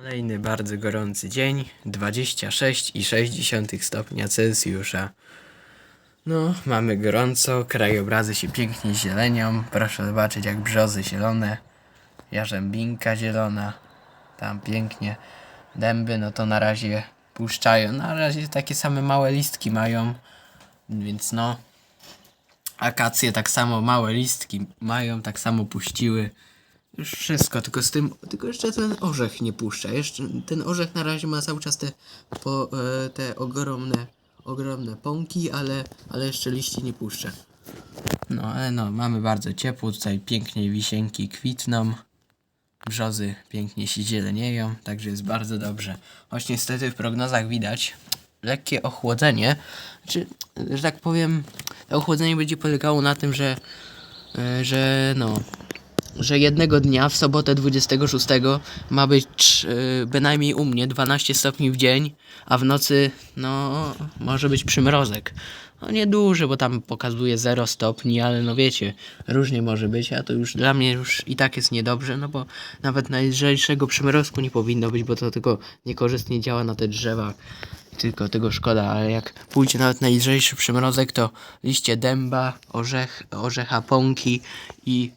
Kolejny bardzo gorący dzień, 26,6 stopnia Celsjusza. No, mamy gorąco, krajobrazy się pięknie zielenią. Proszę zobaczyć, jak brzozy zielone, jarzębinka zielona, tam pięknie. Dęby, no to na razie puszczają. Na razie takie same małe listki mają, więc no. Akacje tak samo małe listki mają, tak samo puściły. Już wszystko, tylko z tym, tylko jeszcze ten orzech nie puszcza. Jeszcze ten orzech na razie ma cały czas te, po, e, te ogromne, ogromne pąki, ale, ale jeszcze liści nie puszcza. No, ale no, mamy bardzo ciepło, tutaj pięknie wisienki kwitną. Brzozy pięknie się zielenieją, także jest bardzo dobrze. Choć niestety w prognozach widać lekkie ochłodzenie. Znaczy, że tak powiem, to ochłodzenie będzie polegało na tym, że, e, że no, że jednego dnia, w sobotę 26, ma być yy, bynajmniej u mnie 12 stopni w dzień, a w nocy, no, może być przymrozek. No nieduży, bo tam pokazuje 0 stopni, ale no wiecie, różnie może być, a to już dla mnie już i tak jest niedobrze, no bo nawet najlżejszego przymrozku nie powinno być, bo to tylko niekorzystnie działa na te drzewa, tylko tego szkoda, ale jak pójdzie nawet najlżejszy przymrozek, to liście dęba, orzech, orzecha pąki i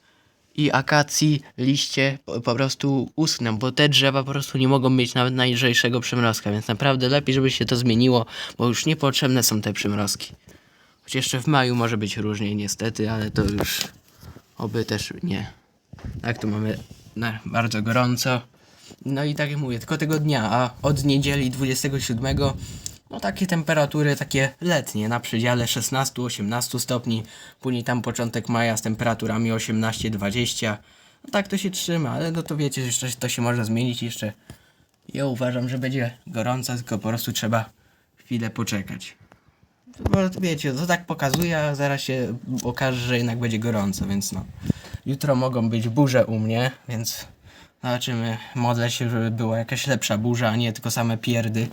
i akacji liście po, prostu uschną, bo te drzewa po prostu nie mogą mieć nawet najlżejszego przymrozka, więc naprawdę lepiej, żeby się to zmieniło, bo już niepotrzebne są te przymrozki. Choć jeszcze w maju może być różnie niestety, ale to już oby też nie. Tak, tu mamy bardzo gorąco. No i tak jak mówię, tylko tego dnia, a od niedzieli 27 no takie temperatury takie letnie, na przedziale 16-18 stopni, później tam początek maja z temperaturami 18-20. No tak to się trzyma, ale no to wiecie, jeszcze to się może zmienić jeszcze. Ja uważam, że będzie gorąco, tylko po prostu trzeba chwilę poczekać. Bo wiecie, to tak pokazuje, a zaraz się okaże, że jednak będzie gorąco, więc no. Jutro mogą być burze u mnie, więc zobaczymy. Modlę się, żeby była jakaś lepsza burza, a nie tylko same pierdy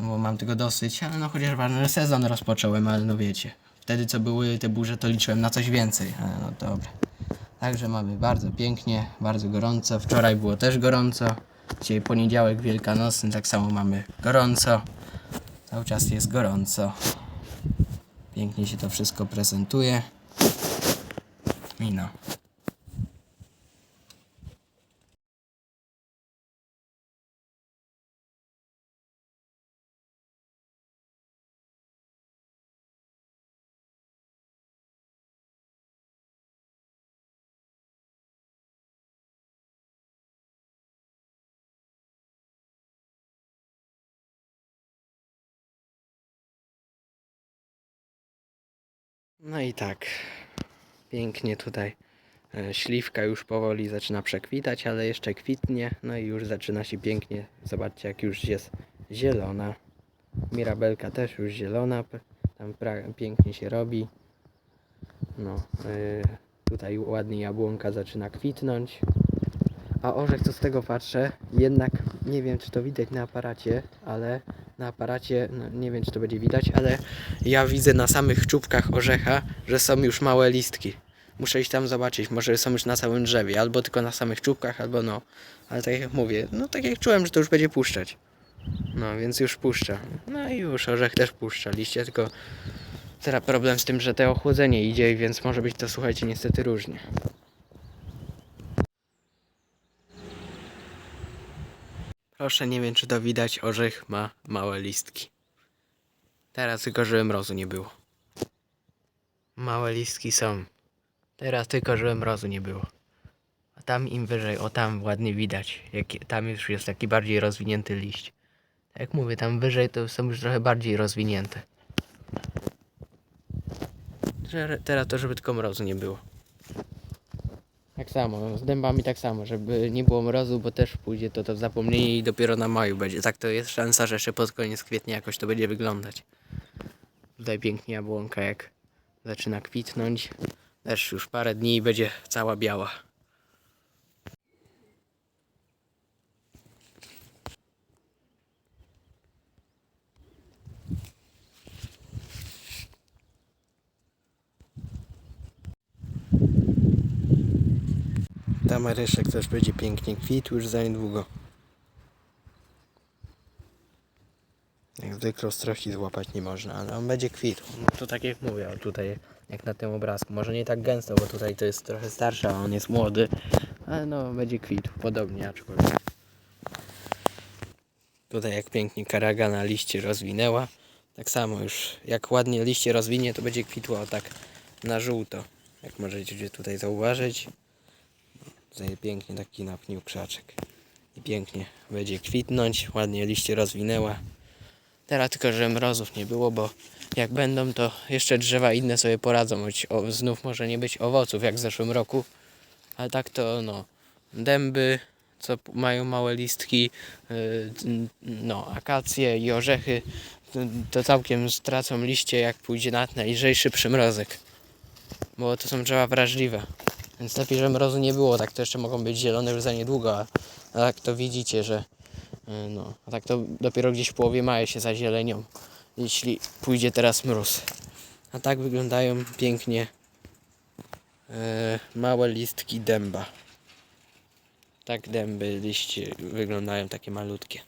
bo mam tego dosyć, ale no chociaż ważny sezon rozpocząłem, ale no wiecie, wtedy co były te burze, to liczyłem na coś więcej, ale no dobra. Także mamy bardzo pięknie, bardzo gorąco, wczoraj było też gorąco, dzisiaj poniedziałek wielkanocny, tak samo mamy gorąco, cały czas jest gorąco. Pięknie się to wszystko prezentuje. I no. No i tak, pięknie tutaj e, śliwka już powoli zaczyna przekwitać, ale jeszcze kwitnie, no i już zaczyna się pięknie, zobaczcie jak już jest zielona. Mirabelka też już zielona, tam pięknie się robi. No, e, tutaj ładnie jabłonka zaczyna kwitnąć. A orzech, co z tego patrzę, jednak nie wiem, czy to widać na aparacie, ale na aparacie, no, nie wiem, czy to będzie widać, ale ja widzę na samych czubkach orzecha, że są już małe listki. Muszę iść tam zobaczyć, może są już na całym drzewie, albo tylko na samych czubkach, albo no. Ale tak jak mówię, no tak jak czułem, że to już będzie puszczać. No, więc już puszcza. No i już, orzech też puszcza, liście, tylko teraz problem z tym, że te ochłodzenie idzie, więc może być to, słuchajcie, niestety różnie. Proszę, nie wiem czy to widać, orzech ma małe listki. Teraz tylko, żeby mrozu nie było. Małe listki są. Teraz tylko, żeby mrozu nie było. A tam im wyżej, o tam ładnie widać. Jak, tam już jest taki bardziej rozwinięty liść. Tak jak mówię, tam wyżej to są już trochę bardziej rozwinięte. Teraz to, żeby tylko mrozu nie było. Tak samo, z dębami tak samo, żeby nie było mrozu, bo też pójdzie to, to w zapomnienie i dopiero na maju będzie. Tak to jest szansa, że jeszcze pod koniec kwietnia jakoś to będzie wyglądać. Tutaj pięknie jabłonka jak zaczyna kwitnąć. Też już parę dni i będzie cała biała. Dama reszek też będzie pięknie kwitł już za niedługo. Jak zwykle strości złapać nie można, ale on będzie kwitł. No to tak jak mówię, tutaj jak na tym obrazku. Może nie tak gęsto, bo tutaj to jest trochę starsza, a on jest młody. Ale no będzie kwitł, podobnie aczkolwiek. Tutaj jak pięknie karaga na liście rozwinęła. Tak samo już jak ładnie liście rozwinie, to będzie kwitło tak na żółto. Jak możecie tutaj zauważyć. Tutaj pięknie taki napnił krzaczek. I pięknie będzie kwitnąć, ładnie liście rozwinęła. Teraz tylko, że mrozów nie było, bo jak będą, to jeszcze drzewa inne sobie poradzą. Choć o, znów może nie być owoców jak w zeszłym roku. Ale tak to no, dęby, co mają małe listki, yy, no, akacje i orzechy, to, całkiem stracą liście, jak pójdzie na najlżejszy przymrozek. Bo to są drzewa wrażliwe. Więc lepiej, że mrozu nie było, tak to jeszcze mogą być zielone już za niedługo, a, tak to widzicie, że yy, no, a tak to dopiero gdzieś w połowie maja się zazielenią, jeśli pójdzie teraz mróz. A tak wyglądają pięknie yy, małe listki dęba. Tak dęby liście wyglądają takie malutkie.